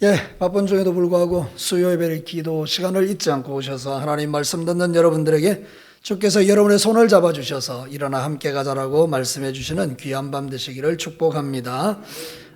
예, 바쁜 중에도 불구하고 수요 예배를 기도 시간을 잊지 않고 오셔서 하나님 말씀 듣는 여러분들에게 주께서 여러분의 손을 잡아 주셔서 일어나 함께 가자라고 말씀해 주시는 귀한 밤 되시기를 축복합니다.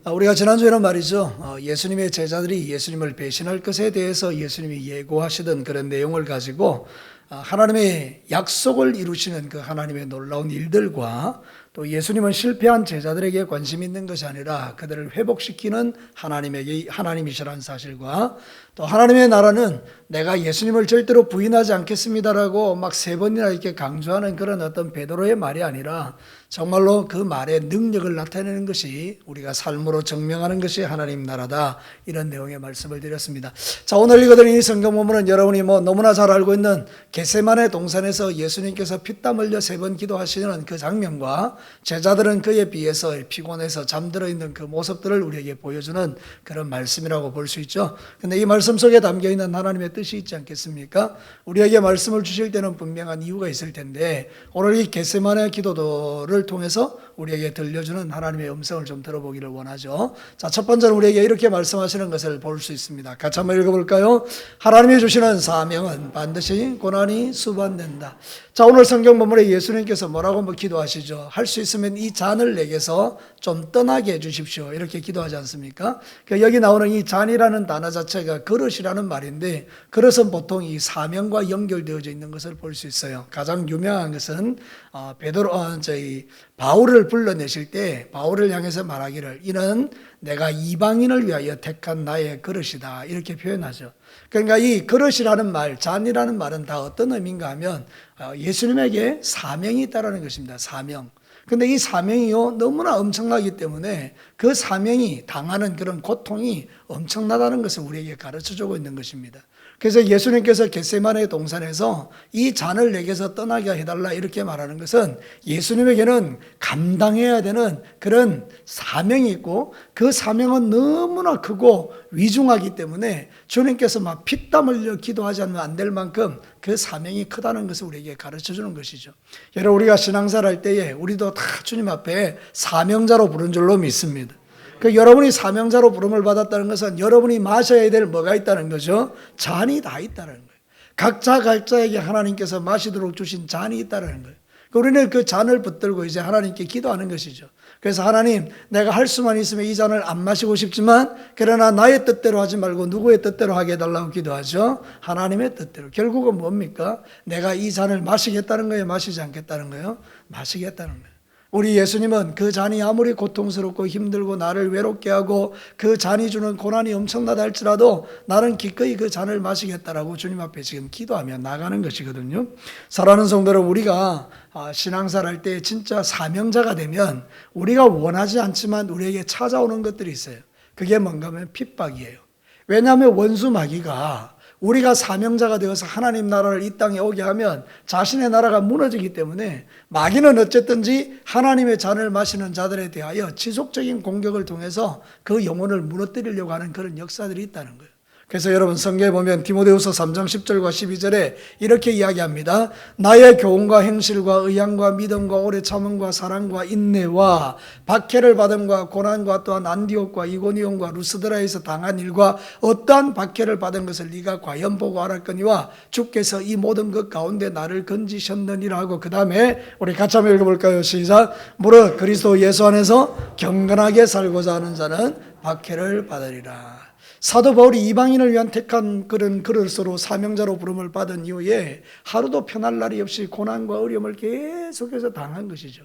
아, 우리가 지난주에는 말이죠. 어, 예수님의 제자들이 예수님을 배신할 것에 대해서 예수님이 예고하시던 그런 내용을 가지고 아, 하나님의 약속을 이루시는 그 하나님의 놀라운 일들과 또 예수님은 실패한 제자들에게 관심 있는 것이 아니라 그들을 회복시키는 하나님에게 하나님이시라는 사실과 또 하나님의 나라는 내가 예수님을 절대로 부인하지 않겠습니다라고 막 세 번이나 이렇게 강조하는 그런 어떤 베드로의 말이 아니라 정말로 그 말의 능력을 나타내는 것이 우리가 삶으로 증명하는 것이 하나님 나라다 이런 내용의 말씀을 드렸습니다. 자 오늘 읽어드린 이 성경 본문은 여러분이 뭐 너무나 잘 알고 있는 게세만의 동산에서 예수님께서 피땀 흘려 세 번 기도하시는 그 장면과 제자들은 그에 비해서 피곤해서 잠들어 있는 그 모습들을 우리에게 보여주는 그런 말씀이라고 볼 수 있죠. 근데 이 말씀 속에 담겨 있는 하나님의 뜻이 있지 않겠습니까? 우리에게 말씀을 주실 때는 분명한 이유가 있을 텐데 오늘 이 게세만의 기도를 통해서 우리에게 들려주는 하나님의 음성을 좀 들어보기를 원하죠. 자, 첫 번째는 우리에게 이렇게 말씀하시는 것을 볼 수 있습니다. 같이 한번 읽어볼까요? 하나님이 주시는 사명은 반드시 고난이 수반된다. 자, 오늘 성경 본문에 예수님께서 뭐라고 뭐 기도하시죠? 할 수 있으면 이 잔을 내게서 좀 떠나게 해주십시오. 이렇게 기도하지 않습니까? 그러니까 여기 나오는 이 잔이라는 단어 자체가 그릇이라는 말인데 그릇은 보통 이 사명과 연결되어져 있는 것을 볼 수 있어요. 가장 유명한 것은 어, 베드로 어, 저희 바울을 불러내실 때 바울을 향해서 말하기를 이는 내가 이방인을 위하여 택한 나의 그릇이다 이렇게 표현하죠. 그러니까 이 그릇이라는 말, 잔이라는 말은 다 어떤 의미인가 하면 어, 예수님에게 사명이 있다라는 것입니다. 사명. 근데 이 사명이요 너무나 엄청나기 때문에 그 사명이 당하는 그런 고통이 엄청나다는 것을 우리에게 가르쳐 주고 있는 것입니다. 그래서 예수님께서 겟세마네 동산에서 이 잔을 내게서 떠나게 해달라 이렇게 말하는 것은 예수님에게는 감당해야 되는 그런 사명이 있고 그 사명은 너무나 크고 위중하기 때문에 주님께서 막 피땀 흘려 기도하지 않으면 안 될 만큼 그 사명이 크다는 것을 우리에게 가르쳐 주는 것이죠. 여러분 우리가 신앙생활 할 때에 우리도 다 주님 앞에 사명자로 부른 줄로 믿습니다. 그 여러분이 사명자로 부름을 받았다는 것은 여러분이 마셔야 될 뭐가 있다는 거죠? 잔이 다 있다는 거예요. 각자 각자에게 하나님께서 마시도록 주신 잔이 있다는 거예요. 그 우리는 그 잔을 붙들고 이제 하나님께 기도하는 것이죠. 그래서 하나님, 내가 할 수만 있으면 이 잔을 안 마시고 싶지만, 그러나 나의 뜻대로 하지 말고 누구의 뜻대로 하게 해달라고 기도하죠. 하나님의 뜻대로. 결국은 뭡니까? 내가 이 잔을 마시겠다는 거예요? 마시지 않겠다는 거예요? 마시겠다는 거예요. 우리 예수님은 그 잔이 아무리 고통스럽고 힘들고 나를 외롭게 하고 그 잔이 주는 고난이 엄청나다 할지라도 나는 기꺼이 그 잔을 마시겠다라고 주님 앞에 지금 기도하며 나가는 것이거든요. 사랑하는 성도들 우리가 아, 신앙생활 할때 진짜 사명자가 되면 우리가 원하지 않지만 우리에게 찾아오는 것들이 있어요. 그게 뭔가 하면 핍박이에요. 왜냐하면 원수 마귀가 우리가 사명자가 되어서 하나님 나라를 이 땅에 오게 하면 자신의 나라가 무너지기 때문에 마귀는 어쨌든지 하나님의 잔을 마시는 자들에 대하여 지속적인 공격을 통해서 그 영혼을 무너뜨리려고 하는 그런 역사들이 있다는 거예요. 그래서 여러분 성경에 보면 디모데후서 3장 10절과 12절에 이렇게 이야기합니다. 나의 교훈과 행실과 의향과 믿음과 오래 참음과 사랑과 인내와 박해를 받음과 고난과 또한 안디옥과 이고니온과 루스드라에서 당한 일과 어떠한 박해를 받은 것을 네가 과연 보고 알았거니와 주께서 이 모든 것 가운데 나를 건지셨느니라 하고 그 다음에 우리 같이 한번 읽어볼까요? 시작. 무릇 그리스도 예수 안에서 경건하게 살고자 하는 자는 박해를 받으리라. 사도 바울이 이방인을 위한 택한 그런 그릇으로 사명자로 부름을 받은 이후에 하루도 편할 날이 없이 고난과 어려움을 계속해서 당한 것이죠.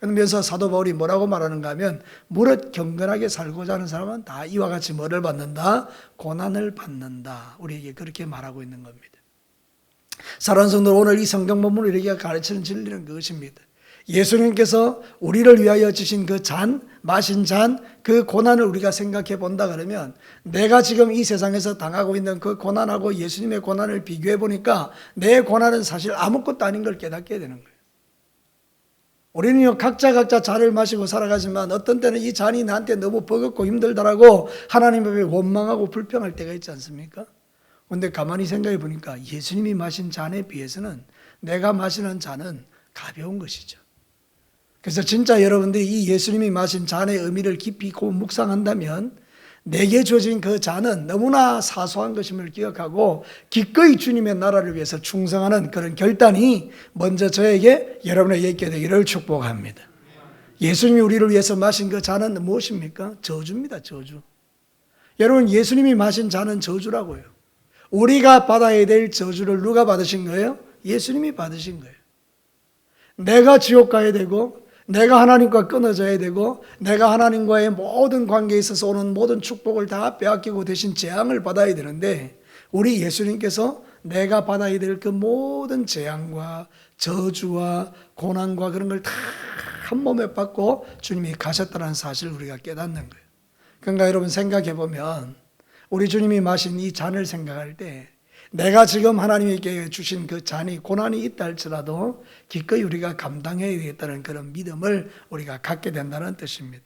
그러면서 사도 바울이 뭐라고 말하는가 하면 무릇 경건하게 살고자 하는 사람은 다 이와 같이 뭐를 받는다? 고난을 받는다. 우리에게 그렇게 말하고 있는 겁니다. 사랑하는 성도 오늘 이 성경 본문을 우리에게 가르치는 진리는 그것입니다. 예수님께서 우리를 위하여 주신 그 잔, 마신 잔, 그 고난을 우리가 생각해 본다 그러면 내가 지금 이 세상에서 당하고 있는 그 고난하고 예수님의 고난을 비교해 보니까 내 고난은 사실 아무것도 아닌 걸 깨닫게 되는 거예요. 우리는 각자 각자 잔을 마시고 살아가지만 어떤 때는 이 잔이 나한테 너무 버겁고 힘들다라고 하나님 앞에 원망하고 불평할 때가 있지 않습니까? 근데 가만히 생각해 보니까 예수님이 마신 잔에 비해서는 내가 마시는 잔은 가벼운 것이죠. 그래서 진짜 여러분들이 이 예수님이 마신 잔의 의미를 깊이 묵상한다면 내게 주어진 그 잔은 너무나 사소한 것임을 기억하고 기꺼이 주님의 나라를 위해서 충성하는 그런 결단이 먼저 저에게 여러분에게 있게 되기를 축복합니다. 예수님이 우리를 위해서 마신 그 잔은 무엇입니까? 저주입니다, 저주. 여러분, 예수님이 마신 잔은 저주라고요. 우리가 받아야 될 저주를 누가 받으신 거예요? 예수님이 받으신 거예요. 내가 지옥 가야 되고, 내가 하나님과 끊어져야 되고, 내가 하나님과의 모든 관계에 있어서 오는 모든 축복을 다 빼앗기고 대신 재앙을 받아야 되는데, 우리 예수님께서 내가 받아야 될 그 모든 재앙과 저주와 고난과 그런 걸 다 한 몸에 받고 주님이 가셨다는 사실을 우리가 깨닫는 거예요. 그러니까 여러분 생각해 보면 우리 주님이 마신 이 잔을 생각할 때 내가 지금 하나님께 주신 그 잔이 고난이 있다 할지라도 기꺼이 우리가 감당해야 되겠다는 그런 믿음을 우리가 갖게 된다는 뜻입니다.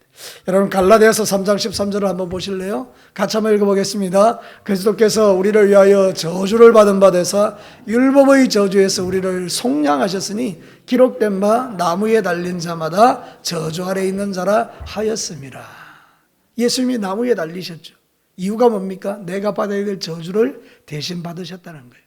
여러분 갈라디아서 3장 13절을 한번 보실래요? 같이 한번 읽어보겠습니다. 그리스도께서 우리를 위하여 저주를 받은 바 되사 율법의 저주에서 우리를 속량하셨으니 기록된 바 나무에 달린 자마다 저주 아래 있는 자라 하였습니다. 예수님이 나무에 달리셨죠. 이유가 뭡니까? 내가 받아야 될 저주를 대신 받으셨다는 거예요.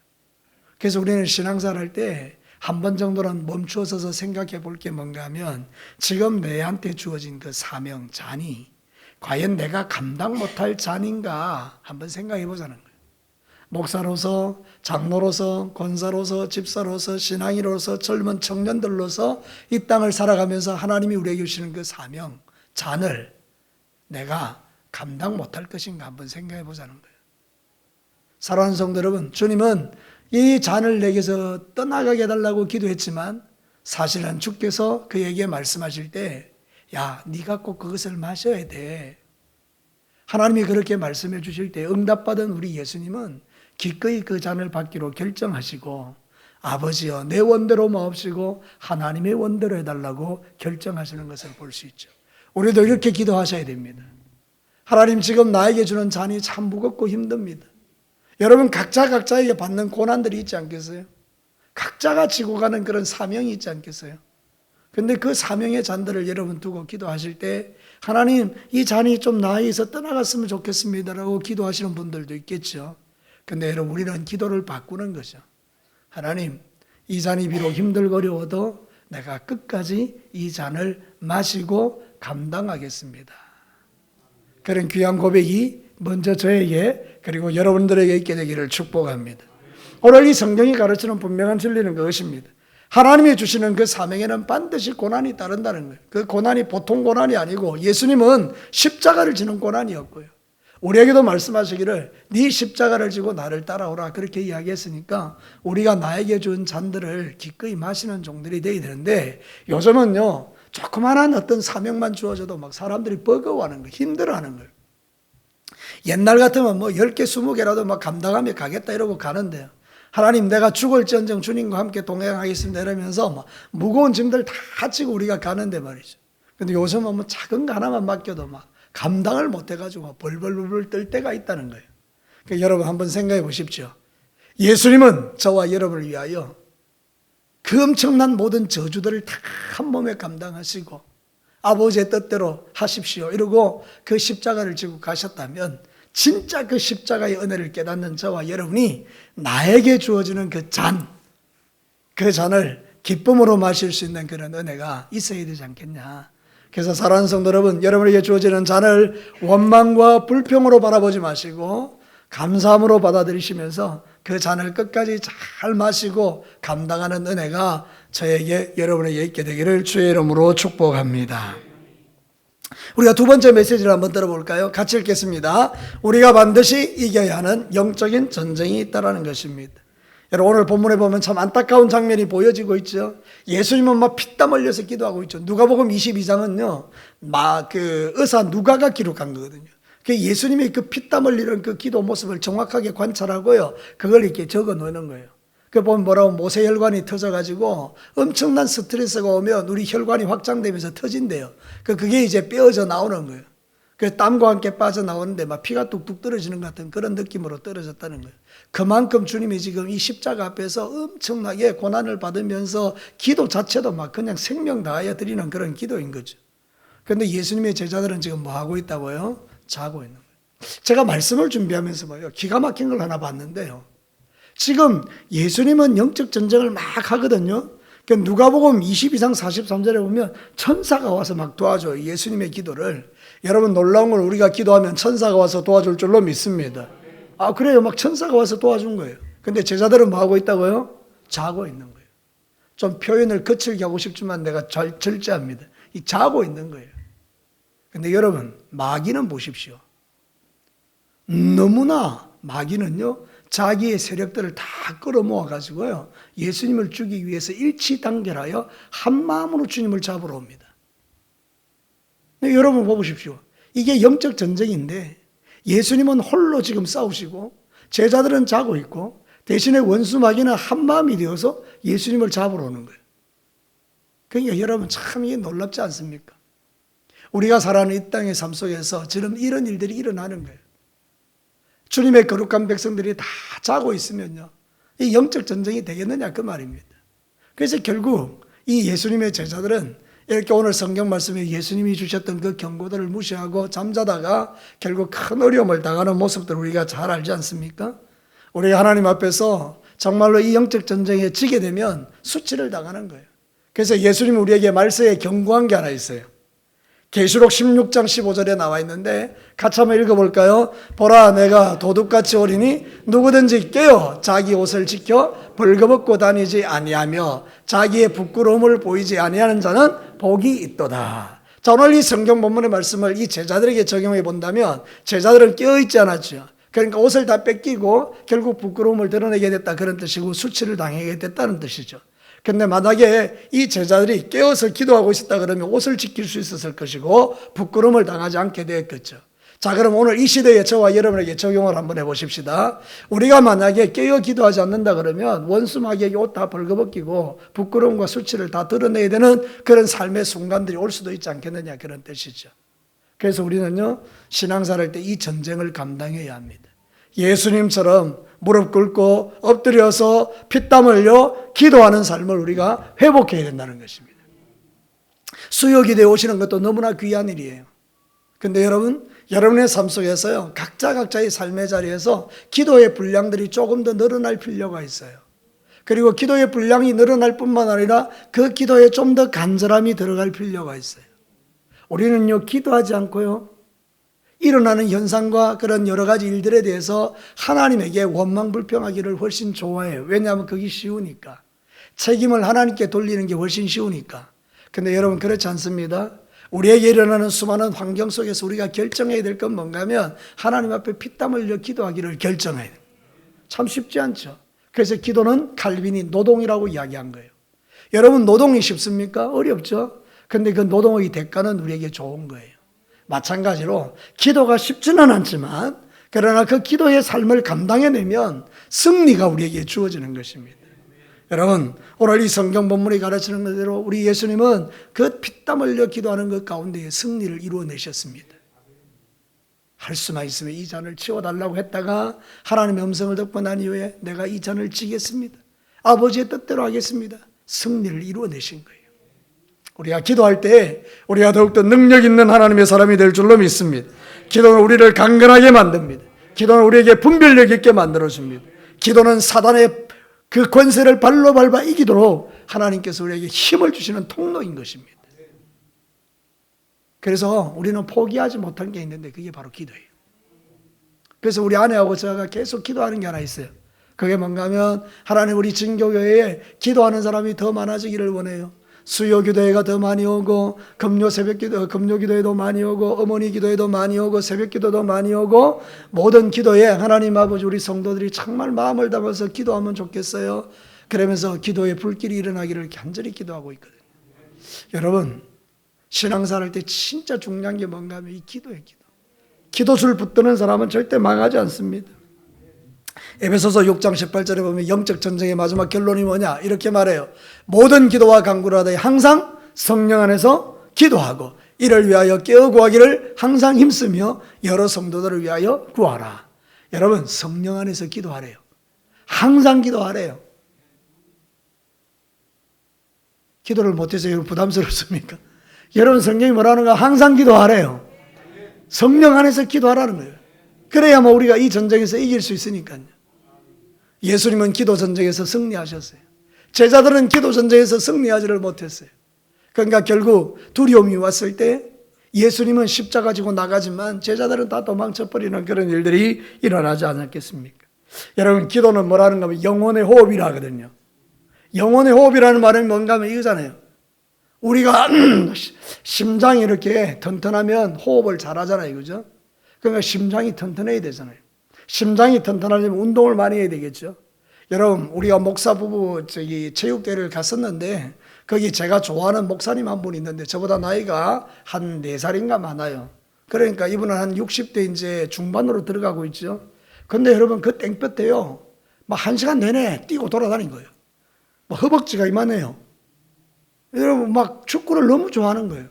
그래서 우리는 신앙생활 할때 한 번 정도는 멈추어서 생각해 볼 게 뭔가 하면 지금 내한테 주어진 그 사명, 잔이 과연 내가 감당 못할 잔인가 한번 생각해 보자는 거예요. 목사로서, 장로로서, 권사로서, 집사로서, 신앙인으로서, 젊은 청년들로서 이 땅을 살아가면서 하나님이 우리에게 주시는 그 사명, 잔을 내가 감당 못할 것인가 한번 생각해 보자는 거예요. 사랑하는 성도 여러분, 주님은 이 잔을 내게서 떠나가게 해달라고 기도했지만 사실은 주께서 그에게 말씀하실 때, 야, 네가 꼭 그것을 마셔야 돼. 하나님이 그렇게 말씀해 주실 때 응답받은 우리 예수님은 기꺼이 그 잔을 받기로 결정하시고 아버지여 내 원대로 마옵시고 하나님의 원대로 해달라고 결정하시는 것을 볼 수 있죠. 우리도 이렇게 기도하셔야 됩니다. 하나님 지금 나에게 주는 잔이 참 무겁고 힘듭니다. 여러분 각자 각자에게 받는 고난들이 있지 않겠어요? 각자가 지고 가는 그런 사명이 있지 않겠어요? 근데 그 사명의 잔들을 여러분 두고 기도하실 때 하나님 이 잔이 좀 나에게서 떠나갔으면 좋겠습니다라고 기도하시는 분들도 있겠죠. 근데 여러분 우리는 기도를 바꾸는 거죠. 하나님 이 잔이 비록 힘들거려워도 내가 끝까지 이 잔을 마시고 감당하겠습니다. 그런 귀한 고백이 먼저 저에게 그리고 여러분들에게 있게 되기를 축복합니다. 오늘 이 성경이 가르치는 분명한 진리는 그것입니다. 하나님이 주시는 그 사명에는 반드시 고난이 따른다는 거예요. 그 고난이 보통 고난이 아니고 예수님은 십자가를 지는 고난이었고요. 우리에게도 말씀하시기를 네 십자가를 지고 나를 따라오라 그렇게 이야기했으니까 우리가 나에게 준 잔들을 기꺼이 마시는 종들이 되어야 되는데 요즘은요 조그만한 어떤 사명만 주어져도 막 사람들이 버거워하는 거 힘들어하는 거예요. 옛날 같으면 뭐 10개, 20개라도 막 감당하며 가겠다 이러고 가는데요. 하나님 내가 죽을지언정 주님과 함께 동행하겠습니다 이러면서 막 무거운 짐들 다 지고 우리가 가는데 말이죠. 근데 요즘은 뭐 작은 거 하나만 맡겨도 막 감당을 못 해가지고 벌벌벌 떨 때가 있다는 거예요. 그러니까 여러분 한번 생각해 보십시오. 예수님은 저와 여러분을 위하여 그 엄청난 모든 저주들을 다 한 몸에 감당하시고 아버지의 뜻대로 하십시오. 이러고 그 십자가를 지고 가셨다면 진짜 그 십자가의 은혜를 깨닫는 저와 여러분이 나에게 주어지는 그 잔, 그 잔을 기쁨으로 마실 수 있는 그런 은혜가 있어야 되지 않겠냐. 그래서 사랑하는 성도 여러분, 여러분에게 주어지는 잔을 원망과 불평으로 바라보지 마시고 감사함으로 받아들이시면서 그 잔을 끝까지 잘 마시고 감당하는 은혜가 저에게 여러분에게 있게 되기를 주의 이름으로 축복합니다. 우리가 두 번째 메시지를 한번 들어볼까요? 같이 읽겠습니다. 우리가 반드시 이겨야 하는 영적인 전쟁이 있다는 것입니다. 여러분 오늘 본문에 보면 참 안타까운 장면이 보여지고 있죠. 예수님은 막 피땀 흘려서 기도하고 있죠. 누가복음 22장은요. 막 그 의사 누가가 기록한 거거든요. 그 예수님의 그 피땀 흘리는 그 기도 모습을 정확하게 관찰하고요. 그걸 이렇게 적어 놓는 거예요. 그 보면 뭐라고 모세 혈관이 터져가지고 엄청난 스트레스가 오면 우리 혈관이 확장되면서 터진대요. 그 그게 이제 빼어져 나오는 거예요. 그 땀과 함께 빠져나오는데 막 피가 뚝뚝 떨어지는 것 같은 그런 느낌으로 떨어졌다는 거예요. 그만큼 주님이 지금 이 십자가 앞에서 엄청나게 고난을 받으면서 기도 자체도 막 그냥 생명 다하여 드리는 그런 기도인 거죠. 그런데 예수님의 제자들은 지금 뭐 하고 있다고요? 자고 있는 거예요. 제가 말씀을 준비하면서 뭐요 기가 막힌 걸 하나 봤는데요. 지금 예수님은 영적 전쟁을 막 하거든요. 그 누가복음 20 이상 43절에 보면 천사가 와서 막 도와줘요. 예수님의 기도를. 여러분 놀라운 걸 우리가 기도하면 천사가 와서 도와줄 줄로 믿습니다. 아 그래요. 막 천사가 와서 도와준 거예요. 근데 제자들은 뭐 하고 있다고요? 자고 있는 거예요. 좀 표현을 거칠게 하고 싶지만 내가 절, 절제합니다. 이 자고 있는 거예요. 근데 여러분 마귀는 보십시오. 너무나 마귀는요 자기의 세력들을 다 끌어모아 가지고요 예수님을 죽이기 위해서 일치단결하여 한 마음으로 주님을 잡으러 옵니다. 여러분 보십시오. 이게 영적 전쟁인데 예수님은 홀로 지금 싸우시고 제자들은 자고 있고 대신에 원수 마귀는 한 마음이 되어서 예수님을 잡으러 오는 거예요. 그러니까 여러분 참 이게 놀랍지 않습니까? 우리가 살아가는 이 땅의 삶 속에서 지금 이런 일들이 일어나는 거예요. 주님의 거룩한 백성들이 다 자고 있으면요. 이 영적 전쟁이 되겠느냐 그 말입니다. 그래서 결국 이 예수님의 제자들은 이렇게 오늘 성경 말씀에 예수님이 주셨던 그 경고들을 무시하고 잠자다가 결국 큰 어려움을 당하는 모습들을 우리가 잘 알지 않습니까? 우리 하나님 앞에서 정말로 이 영적 전쟁에 지게 되면 수치를 당하는 거예요. 그래서 예수님 우리에게 말세에 경고한 게 하나 있어요. 계시록 16장 15절에 나와 있는데 같이 한번 읽어볼까요? 보라 내가 도둑같이 오리니 누구든지 깨어 자기 옷을 지켜 벌거벗고 다니지 아니하며 자기의 부끄러움을 보이지 아니하는 자는 복이 있도다. 자 오늘 이 성경 본문의 말씀을 이 제자들에게 적용해 본다면 제자들은 깨어 있지 않았죠. 그러니까 옷을 다 뺏기고 결국 부끄러움을 드러내게 됐다 그런 뜻이고 수치를 당하게 됐다는 뜻이죠. 근데 만약에 이 제자들이 깨어서 기도하고 있었다 그러면 옷을 지킬 수 있었을 것이고 부끄러움을 당하지 않게 되었겠죠. 자, 그럼 오늘 이 시대에 저와 여러분에게 적용을 한번 해보십시다. 우리가 만약에 깨어 기도하지 않는다 그러면 원수 마귀에게 옷 다 벌거벗기고 부끄러움과 수치를 다 드러내야 되는 그런 삶의 순간들이 올 수도 있지 않겠느냐 그런 뜻이죠. 그래서 우리는요, 신앙사를 때 이 전쟁을 감당해야 합니다. 예수님처럼 무릎 꿇고 엎드려서 피땀 흘려 기도하는 삶을 우리가 회복해야 된다는 것입니다. 수요기도에 오시는 것도 너무나 귀한 일이에요. 근데 여러분, 여러분의 삶 속에서요, 각자 각자의 삶의 자리에서 기도의 분량들이 조금 더 늘어날 필요가 있어요. 그리고 기도의 분량이 늘어날 뿐만 아니라 그 기도에 좀 더 간절함이 들어갈 필요가 있어요. 우리는요, 기도하지 않고요, 일어나는 현상과 그런 여러 가지 일들에 대해서 하나님에게 원망 불평하기를 훨씬 좋아해요. 왜냐하면 그게 쉬우니까. 책임을 하나님께 돌리는 게 훨씬 쉬우니까. 근데 여러분 그렇지 않습니다. 우리에게 일어나는 수많은 환경 속에서 우리가 결정해야 될 건 뭔가 하면 하나님 앞에 피땀 흘려 기도하기를 결정해야 돼요. 참 쉽지 않죠. 그래서 기도는 칼빈이 노동이라고 이야기한 거예요. 여러분 노동이 쉽습니까? 어렵죠. 근데 그 노동의 대가는 우리에게 좋은 거예요. 마찬가지로 기도가 쉽지는 않지만 그러나 그 기도의 삶을 감당해내면 승리가 우리에게 주어지는 것입니다. 여러분 오늘 이 성경 본문이 가르치는 것대로 우리 예수님은 그 피땀 흘려 기도하는 것 가운데 승리를 이루어내셨습니다. 할 수만 있으면 이 잔을 치워달라고 했다가 하나님의 음성을 듣고 난 이후에 내가 이 잔을 지겠습니다. 아버지의 뜻대로 하겠습니다. 승리를 이루어내신 거예요. 우리가 기도할 때 우리가 더욱더 능력 있는 하나님의 사람이 될 줄로 믿습니다. 기도는 우리를 강건하게 만듭니다. 기도는 우리에게 분별력 있게 만들어줍니다. 기도는 사단의 그 권세를 발로 밟아 이기도록 하나님께서 우리에게 힘을 주시는 통로인 것입니다. 그래서 우리는 포기하지 못한 게 있는데 그게 바로 기도예요. 그래서 우리 아내하고 제가 계속 기도하는 게 하나 있어요. 그게 뭔가 하면 하나님 우리 진교교회에 기도하는 사람이 더 많아지기를 원해요. 수요 기도회가 더 많이 오고 금요 새벽 기도 금요 기도회도 많이 오고 어머니 기도회도 많이 오고 새벽 기도도 많이 오고 모든 기도에 하나님 아버지 우리 성도들이 정말 마음을 담아서 기도하면 좋겠어요. 그러면서 기도의 불길이 일어나기를 간절히 기도하고 있거든요. 여러분 신앙생활 때 진짜 중요한 게 뭔가 하면 이 기도예요, 기도. 기도술 붙드는 사람은 절대 망하지 않습니다. 에베소서 6장 18절에 보면 영적 전쟁의 마지막 결론이 뭐냐? 이렇게 말해요. 모든 기도와 간구를 하되 항상 성령 안에서 기도하고 이를 위하여 깨어 구하기를 항상 힘쓰며 여러 성도들을 위하여 구하라. 여러분 성령 안에서 기도하래요. 항상 기도하래요. 기도를 못해서 여러분 부담스럽습니까? 여러분 성경이 뭐라는가? 항상 기도하래요. 성령 안에서 기도하라는 거예요. 그래야만 우리가 이 전쟁에서 이길 수 있으니까요. 예수님은 기도 전쟁에서 승리하셨어요. 제자들은 기도 전쟁에서 승리하지를 못했어요. 그러니까 결국 두려움이 왔을 때 예수님은 십자가 지고 나가지만 제자들은 다 도망쳐 버리는 그런 일들이 일어나지 않았겠습니까? 여러분 기도는 뭐라는 거면 영혼의 호흡이라 하거든요. 영혼의 호흡이라는 말은 뭔가 하면 이거잖아요. 우리가 심장이 이렇게 튼튼하면 호흡을 잘 하잖아요. 그죠? 그러니까 심장이 튼튼해야 되잖아요. 심장이 튼튼하려면 운동을 많이 해야 되겠죠. 여러분, 우리가 목사 부부 저기 체육대회를 갔었는데 거기 제가 좋아하는 목사님 한 분 있는데 저보다 나이가 한 네살인가 많아요. 그러니까 이분은 한 60대 이제 중반으로 들어가고 있죠. 근데 여러분 그 땡볕 때요. 막 한 시간 내내 뛰고 돌아다닌 거예요. 뭐 허벅지가 이만해요. 여러분 막 축구를 너무 좋아하는 거예요.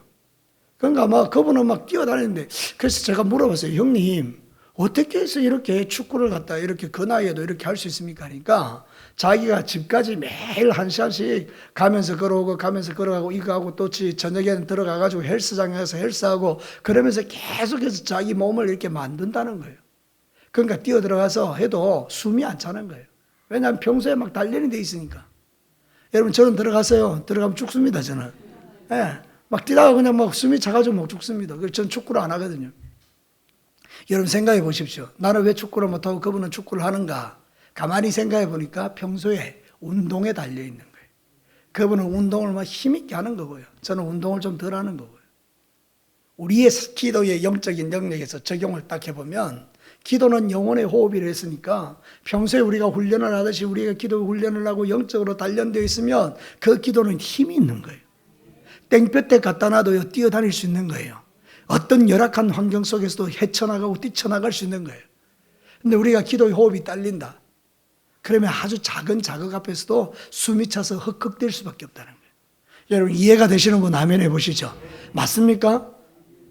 그러니까 막 그분은 막 뛰어다니는데 그래서 제가 물어봤어요. 형님 어떻게 해서 이렇게 축구를 갖다 이렇게 그 나이에도 이렇게 할 수 있습니까? 하니까 자기가 집까지 매일 한 시간씩 가면서 걸어오고 가면서 걸어가고 이거 하고 또 지- 저녁에는 들어가가지고 헬스장에 가서 헬스하고 그러면서 계속해서 자기 몸을 이렇게 만든다는 거예요. 그러니까 뛰어 들어가서 해도 숨이 안 차는 거예요. 왜냐하면 평소에 막 단련이 돼 있으니까. 여러분 저는 들어가서요. 들어가면 죽습니다 저는. 예, 막 뛰다가 그냥 막 숨이 차가지고 막 죽습니다. 그래서 전 축구를 안 하거든요. 여러분 생각해 보십시오. 나는 왜 축구를 못하고 그분은 축구를 하는가? 가만히 생각해 보니까 평소에 운동에 달려 있는 거예요. 그분은 운동을 막 힘있게 하는 거고요. 저는 운동을 좀 덜 하는 거고요. 우리의 기도의 영적인 능력에서 적용을 딱 해보면 기도는 영혼의 호흡이라 했으니까 평소에 우리가 훈련을 하듯이 우리가 기도 훈련을 하고 영적으로 단련되어 있으면 그 기도는 힘이 있는 거예요. 땡볕에 갖다 놔도요 뛰어다닐 수 있는 거예요. 어떤 열악한 환경 속에서도 헤쳐나가고 뛰쳐나갈 수 있는 거예요. 근데 우리가 기도의 호흡이 딸린다. 그러면 아주 작은 자극 앞에서도 숨이 차서 헉헉댈 수밖에 없다는 거예요. 여러분 이해가 되시는 분 아멘 해보시죠. 맞습니까?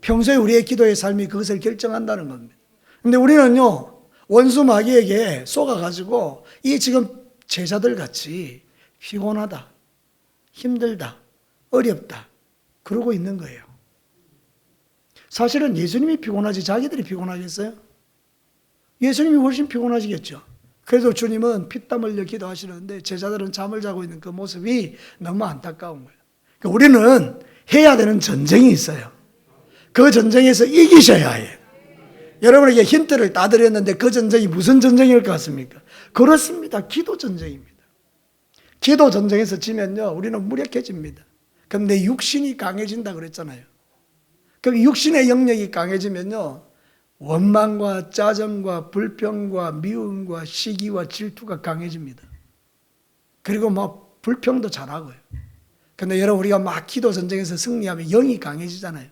평소에 우리의 기도의 삶이 그것을 결정한다는 겁니다. 근데 우리는요, 원수 마귀에게 쏘가가지고 이 지금 제자들 같이 피곤하다, 힘들다, 어렵다, 그러고 있는 거예요. 사실은 예수님이 피곤하지 자기들이 피곤하겠어요? 예수님이 훨씬 피곤하시겠죠. 그래도 주님은 피땀 흘려 기도하시는데 제자들은 잠을 자고 있는 그 모습이 너무 안타까운 거예요. 그러니까 우리는 해야 되는 전쟁이 있어요. 그 전쟁에서 이기셔야 해요. 여러분에게 힌트를 따드렸는데 그 전쟁이 무슨 전쟁일 것 같습니까? 그렇습니다. 기도 전쟁입니다. 기도 전쟁에서 지면요, 우리는 무력해집니다. 근데 육신이 강해진다 그랬잖아요. 그 육신의 영역이 강해지면요, 원망과 짜증과 불평과 미움과 시기와 질투가 강해집니다. 그리고 막 불평도 잘하고요. 근데 여러분 우리가 막 기도 전쟁에서 승리하면 영이 강해지잖아요.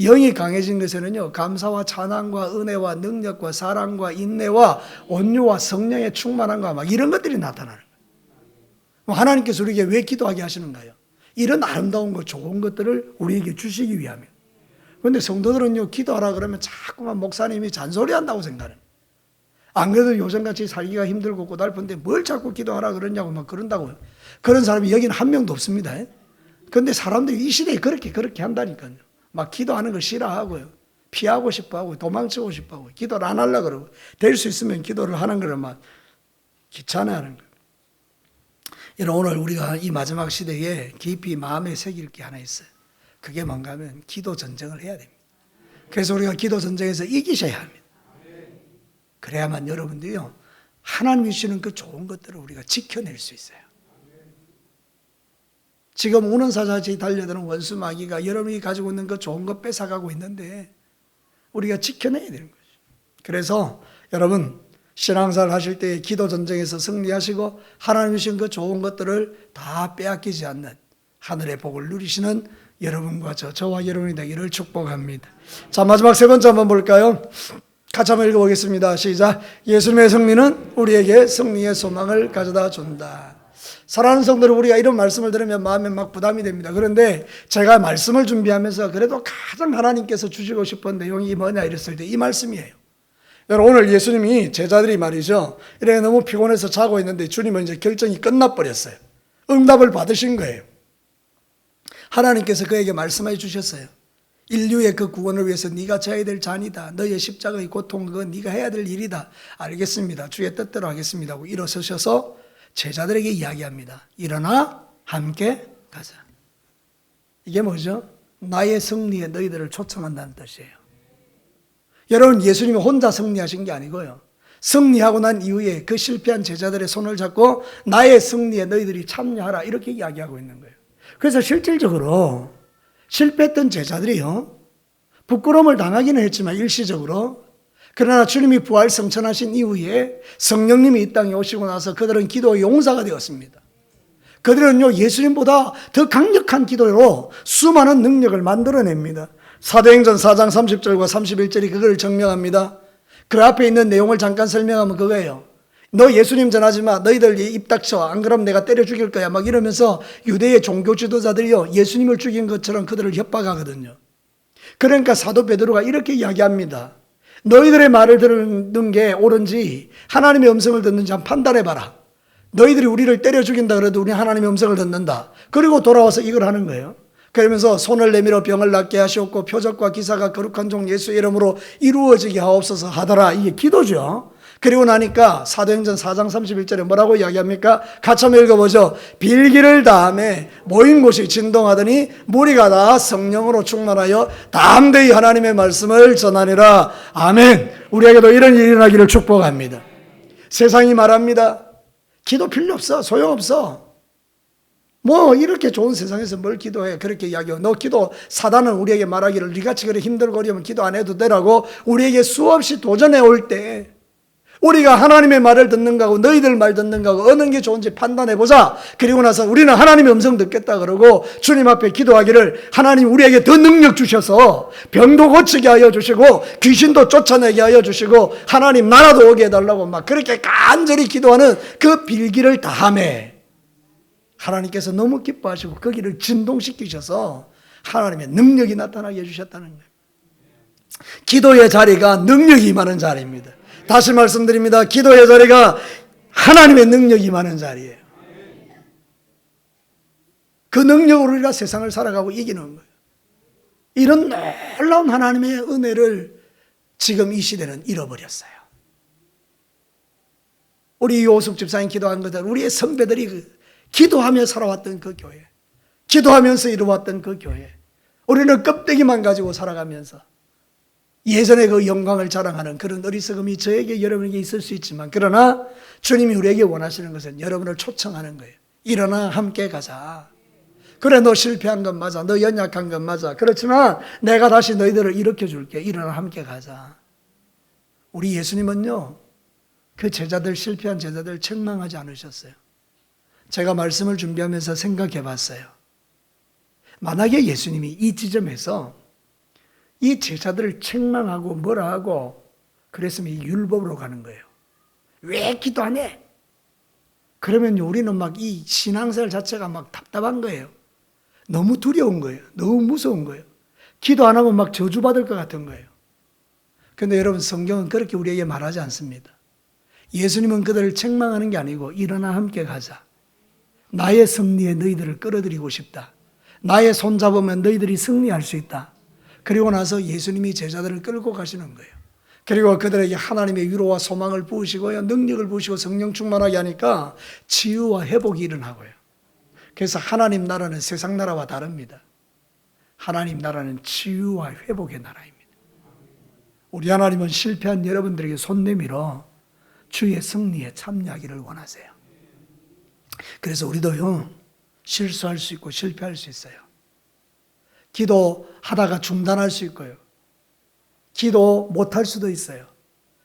영이 강해진 것에는요, 감사와 찬양과 은혜와 능력과 사랑과 인내와 온유와 성령의 충만함과 막 이런 것들이 나타나는 거예요. 그럼 하나님께서 우리에게 왜 기도하게 하시는가요? 이런 아름다운 것, 좋은 것들을 우리에게 주시기 위함이에요. 그런데 성도들은요, 기도하라 그러면 자꾸만 목사님이 잔소리한다고 생각해요. 안 그래도 요즘같이 살기가 힘들고 고달픈데 뭘 자꾸 기도하라 그러냐고 막 그런다고요. 그런 사람이 여기는 한 명도 없습니다. 그런데 사람들이 이 시대에 그렇게 그렇게 한다니까요. 막 기도하는 걸 싫어하고요. 피하고 싶어 하고 도망치고 싶어 하고 기도를 안 하려고 그러고 될 수 있으면 기도를 하는 거를 막 귀찮아 하는 거예요. 여러분 오늘 우리가 이 마지막 시대에 깊이 마음에 새길 게 하나 있어요. 그게 뭔가 하면 기도 전쟁을 해야 됩니다. 그래서 우리가 기도 전쟁에서 이기셔야 합니다. 그래야만 여러분들이요. 하나님이 주시는 그 좋은 것들을 우리가 지켜낼 수 있어요. 지금 우는 사자같이 달려드는 원수 마귀가 여러분이 가지고 있는 그 좋은 것 뺏어가고 있는데 우리가 지켜내야 되는 거죠. 그래서 여러분 신앙생활 하실 때 기도 전쟁에서 승리하시고 하나님 주신 그 좋은 것들을 다 빼앗기지 않는 하늘의 복을 누리시는 여러분과 저, 저와 여러분이 되기를 축복합니다. 자, 마지막 세 번째 한번 볼까요? 같이 한번 읽어보겠습니다. 시작. 예수님의 승리는 우리에게 승리의 소망을 가져다 준다. 사랑하는 성도들 우리가 이런 말씀을 들으면 마음에 막 부담이 됩니다. 그런데 제가 말씀을 준비하면서 그래도 가장 하나님께서 주시고 싶은 내용이 뭐냐 이랬을 때 이 말씀이에요. 여러분 오늘 예수님이 제자들이 말이죠. 이렇게 너무 피곤해서 자고 있는데 주님은 이제 결정이 끝나버렸어요. 응답을 받으신 거예요. 하나님께서 그에게 말씀해 주셨어요. 인류의 그 구원을 위해서 네가 져야 될 잔이다. 너의 십자가의 고통 그건 네가 해야 될 일이다. 알겠습니다. 주의 뜻대로 하겠습니다. 하고 일어서셔서 제자들에게 이야기합니다. 일어나 함께 가자. 이게 뭐죠? 나의 승리에 너희들을 초청한다는 뜻이에요. 여러분 예수님이 혼자 승리하신 게 아니고요. 승리하고 난 이후에 그 실패한 제자들의 손을 잡고 나의 승리에 너희들이 참여하라 이렇게 이야기하고 있는 거예요. 그래서 실질적으로 실패했던 제자들이요. 부끄러움을 당하기는 했지만 일시적으로 그러나 주님이 부활 성천하신 이후에 성령님이 이 땅에 오시고 나서 그들은 기도 용사가 되었습니다. 그들은요 예수님보다 더 강력한 기도로 수많은 능력을 만들어냅니다. 사도행전 4장 30절과 31절이 그걸 증명합니다. 그 앞에 있는 내용을 잠깐 설명하면 그거예요. 너 예수님 전하지 마. 너희들 입 닥쳐. 안 그러면 내가 때려 죽일 거야. 막 이러면서 유대의 종교 지도자들이요. 예수님을 죽인 것처럼 그들을 협박하거든요. 그러니까 사도 베드로가 이렇게 이야기합니다. 너희들의 말을 듣는 게 옳은지 하나님의 음성을 듣는지 한번 판단해 봐라. 너희들이 우리를 때려 죽인다 그래도 우리 하나님의 음성을 듣는다. 그리고 돌아와서 이걸 하는 거예요. 그러면서 손을 내밀어 병을 낫게 하시옵고 표적과 기사가 거룩한 종 예수 이름으로 이루어지게 하옵소서 하더라. 이게 기도죠. 그리고 나니까 사도행전 4장 31절에 뭐라고 이야기합니까? 같이 한번 읽어보죠. 빌기를 다음에 모인 곳이 진동하더니 무리가 다 성령으로 충만하여 담대히 하나님의 말씀을 전하니라. 아멘. 우리에게도 이런 일이 일어나기를 축복합니다. 세상이 말합니다. 기도 필요 없어. 소용없어. 뭐 이렇게 좋은 세상에서 뭘 기도해 그렇게 이야기하고 너 기도 사단은 우리에게 말하기를 니같이 그래 힘들거리면 기도 안 해도 되라고 우리에게 수없이 도전해 올 때 우리가 하나님의 말을 듣는가 하고 너희들 말 듣는가 하고 어느 게 좋은지 판단해 보자 그리고 나서 우리는 하나님의 음성 듣겠다 그러고 주님 앞에 기도하기를 하나님 우리에게 더 능력 주셔서 병도 고치게 하여 주시고 귀신도 쫓아내게 하여 주시고 하나님 나라도 오게 해달라고 막 그렇게 간절히 기도하는 그 빌기를 다함에 하나님께서 너무 기뻐하시고 거기를 진동시키셔서 하나님의 능력이 나타나게 해주셨다는 거예요. 기도의 자리가 능력이 임하는 자리입니다. 다시 말씀드립니다. 기도의 자리가 하나님의 능력이 임하는 자리예요. 그 능력으로 우리가 세상을 살아가고 이기는 거예요. 이런 놀라운 하나님의 은혜를 지금 이 시대는 잃어버렸어요. 우리 요숙 집사님 기도한 것들, 우리의 선배들이 그 기도하며 살아왔던 그 교회, 기도하면서 이루었던 그 교회, 우리는 껍데기만 가지고 살아가면서 예전의 그 영광을 자랑하는 그런 어리석음이 저에게 여러분에게 있을 수 있지만 그러나 주님이 우리에게 원하시는 것은 여러분을 초청하는 거예요. 일어나 함께 가자. 그래 너 실패한 건 맞아. 너 연약한 건 맞아. 그렇지만 내가 다시 너희들을 일으켜 줄게. 일어나 함께 가자. 우리 예수님은요. 그 제자들 실패한 제자들 책망하지 않으셨어요. 제가 말씀을 준비하면서 생각해 봤어요. 만약에 예수님이 이 지점에서 이 제자들을 책망하고 뭐라 하고 그랬으면 이 율법으로 가는 거예요. 왜 기도 안 해? 그러면 우리는 막 이 신앙생활 자체가 막 답답한 거예요. 너무 두려운 거예요. 너무 무서운 거예요. 기도 안 하면 막 저주받을 것 같은 거예요. 근데 여러분 성경은 그렇게 우리에게 말하지 않습니다. 예수님은 그들을 책망하는 게 아니고 일어나 함께 가자. 나의 승리에 너희들을 끌어들이고 싶다. 나의 손 잡으면 너희들이 승리할 수 있다. 그리고 나서 예수님이 제자들을 끌고 가시는 거예요. 그리고 그들에게 하나님의 위로와 소망을 부으시고요. 능력을 부으시고 성령 충만하게 하니까 치유와 회복이 일어나고요. 그래서 하나님 나라는 세상 나라와 다릅니다. 하나님 나라는 치유와 회복의 나라입니다. 우리 하나님은 실패한 여러분들에게 손 내밀어 주의 승리에 참여하기를 원하세요. 그래서 우리도요, 실수할 수 있고 실패할 수 있어요. 기도하다가 중단할 수 있고요. 기도 못할 수도 있어요.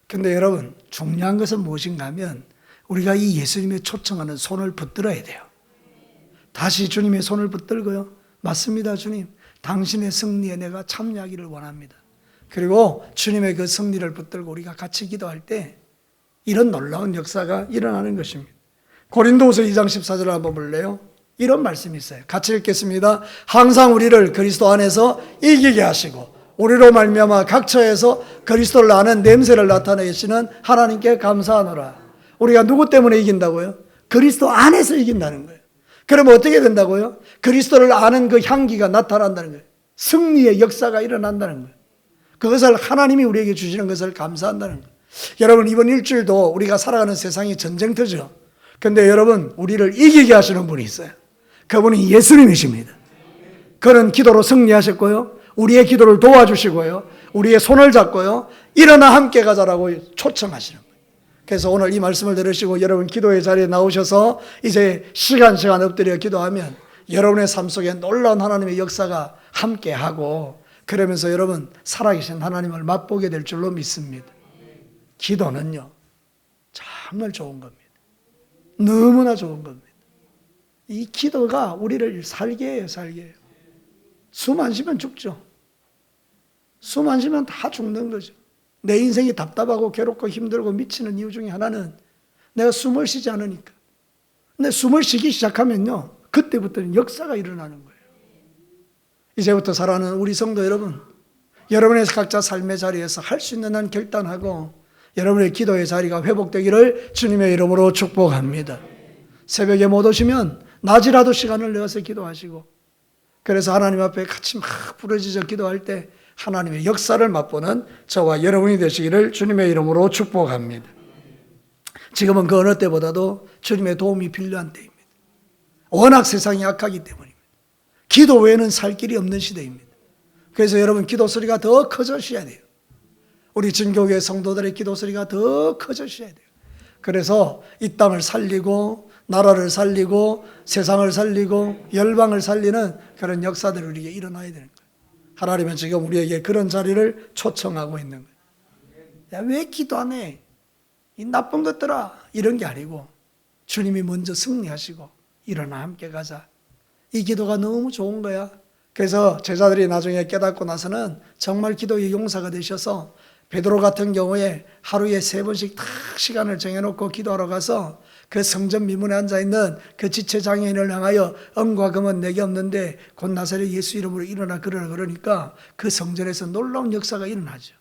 근데 여러분, 중요한 것은 무엇인가 하면 우리가 이 예수님의 초청하는 손을 붙들어야 돼요. 다시 주님의 손을 붙들고요. 맞습니다, 주님. 당신의 승리에 내가 참여하기를 원합니다. 그리고 주님의 그 승리를 붙들고 우리가 같이 기도할 때 이런 놀라운 역사가 일어나는 것입니다. 고린도후서 2장 14절을 한번 볼래요? 이런 말씀이 있어요. 같이 읽겠습니다. 항상 우리를 그리스도 안에서 이기게 하시고 우리로 말미암아 각처에서 그리스도를 아는 냄새를 나타내시는 하나님께 감사하노라. 우리가 누구 때문에 이긴다고요? 그리스도 안에서 이긴다는 거예요. 그러면 어떻게 된다고요? 그리스도를 아는 그 향기가 나타난다는 거예요. 승리의 역사가 일어난다는 거예요. 그것을 하나님이 우리에게 주시는 것을 감사한다는 거예요. 여러분 이번 일주일도 우리가 살아가는 세상이 전쟁터죠. 근데 여러분 우리를 이기게 하시는 분이 있어요. 그분이 예수님이십니다. 그는 기도로 승리하셨고요. 우리의 기도를 도와주시고요. 우리의 손을 잡고요. 일어나 함께 가자라고 초청하시는 거예요. 그래서 오늘 이 말씀을 들으시고 여러분 기도의 자리에 나오셔서 이제 시간 시간 엎드려 기도하면 여러분의 삶 속에 놀라운 하나님의 역사가 함께 하고 그러면서 여러분 살아계신 하나님을 맛보게 될 줄로 믿습니다. 기도는요. 정말 좋은 겁니다. 너무나 좋은 겁니다. 이 기도가 우리를 살게 해요, 살게 해요. 숨 안 쉬면 죽죠. 숨 안 쉬면 다 죽는 거죠. 내 인생이 답답하고 괴롭고 힘들고 미치는 이유 중에 하나는 내가 숨을 쉬지 않으니까. 근데 숨을 쉬기 시작하면요. 그때부터는 역사가 일어나는 거예요. 이제부터 살아가는 우리 성도 여러분, 여러분의 각자 삶의 자리에서 할 수 있는 한 결단하고 여러분의 기도의 자리가 회복되기를 주님의 이름으로 축복합니다. 새벽에 못 오시면 낮이라도 시간을 내어서 기도하시고 그래서 하나님 앞에 같이 막 부르짖어 기도할 때 하나님의 역사를 맛보는 저와 여러분이 되시기를 주님의 이름으로 축복합니다. 지금은 그 어느 때보다도 주님의 도움이 필요한 때입니다. 워낙 세상이 약하기 때문입니다. 기도 외에는 살 길이 없는 시대입니다. 그래서 여러분 기도 소리가 더 커져셔야 돼요. 우리 진교회 성도들의 기도 소리가 더 커져셔야 돼요. 그래서 이 땅을 살리고 나라를 살리고 세상을 살리고 열방을 살리는 그런 역사들이 우리에게 일어나야 되는 거예요. 하나님은 지금 우리에게 그런 자리를 초청하고 있는 거예요. 야, 왜 기도 안 해? 이 나쁜 것들아. 이런 게 아니고 주님이 먼저 승리하시고 일어나 함께 가자. 이 기도가 너무 좋은 거야. 그래서 제자들이 나중에 깨닫고 나서는 정말 기도의 용사가 되셔서 베드로 같은 경우에 하루에 세 번씩 딱 시간을 정해놓고 기도하러 가서 그 성전 미문에 앉아 있는 그 지체 장애인을 향하여 은과 금은 내게 없는데 곧 나사렛 예수 이름으로 일어나 그러라 그러니까 그 성전에서 놀라운 역사가 일어나죠.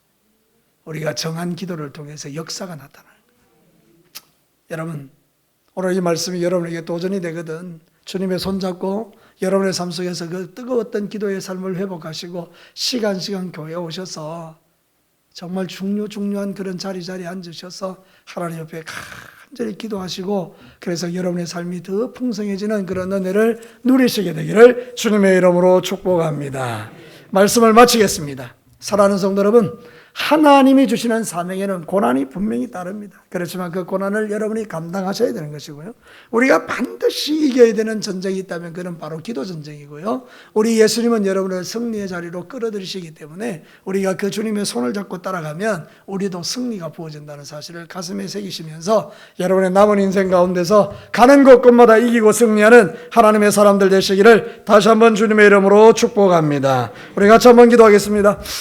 우리가 정한 기도를 통해서 역사가 나타나는 거예요. 여러분 오늘 이 말씀이 여러분에게 도전이 되거든. 주님의 손잡고 여러분의 삶 속에서 그 뜨거웠던 기도의 삶을 회복하시고 시간 시간 교회에 오셔서 정말 중요 중요한 그런 자리 자리에 앉으셔서 하나님 옆에 간절히 기도하시고 그래서 여러분의 삶이 더 풍성해지는 그런 은혜를 누리시게 되기를 주님의 이름으로 축복합니다. 말씀을 마치겠습니다. 사랑하는 성도 여러분, 하나님이 주시는 사명에는 고난이 분명히 따릅니다. 그렇지만 그 고난을 여러분이 감당하셔야 되는 것이고요. 우리가 반드시 이겨야 되는 전쟁이 있다면 그는 바로 기도 전쟁이고요. 우리 예수님은 여러분을 승리의 자리로 끌어들이시기 때문에 우리가 그 주님의 손을 잡고 따라가면 우리도 승리가 부어진다는 사실을 가슴에 새기시면서 여러분의 남은 인생 가운데서 가는 곳곳마다 이기고 승리하는 하나님의 사람들 되시기를 다시 한번 주님의 이름으로 축복합니다. 우리 같이 한번 기도하겠습니다.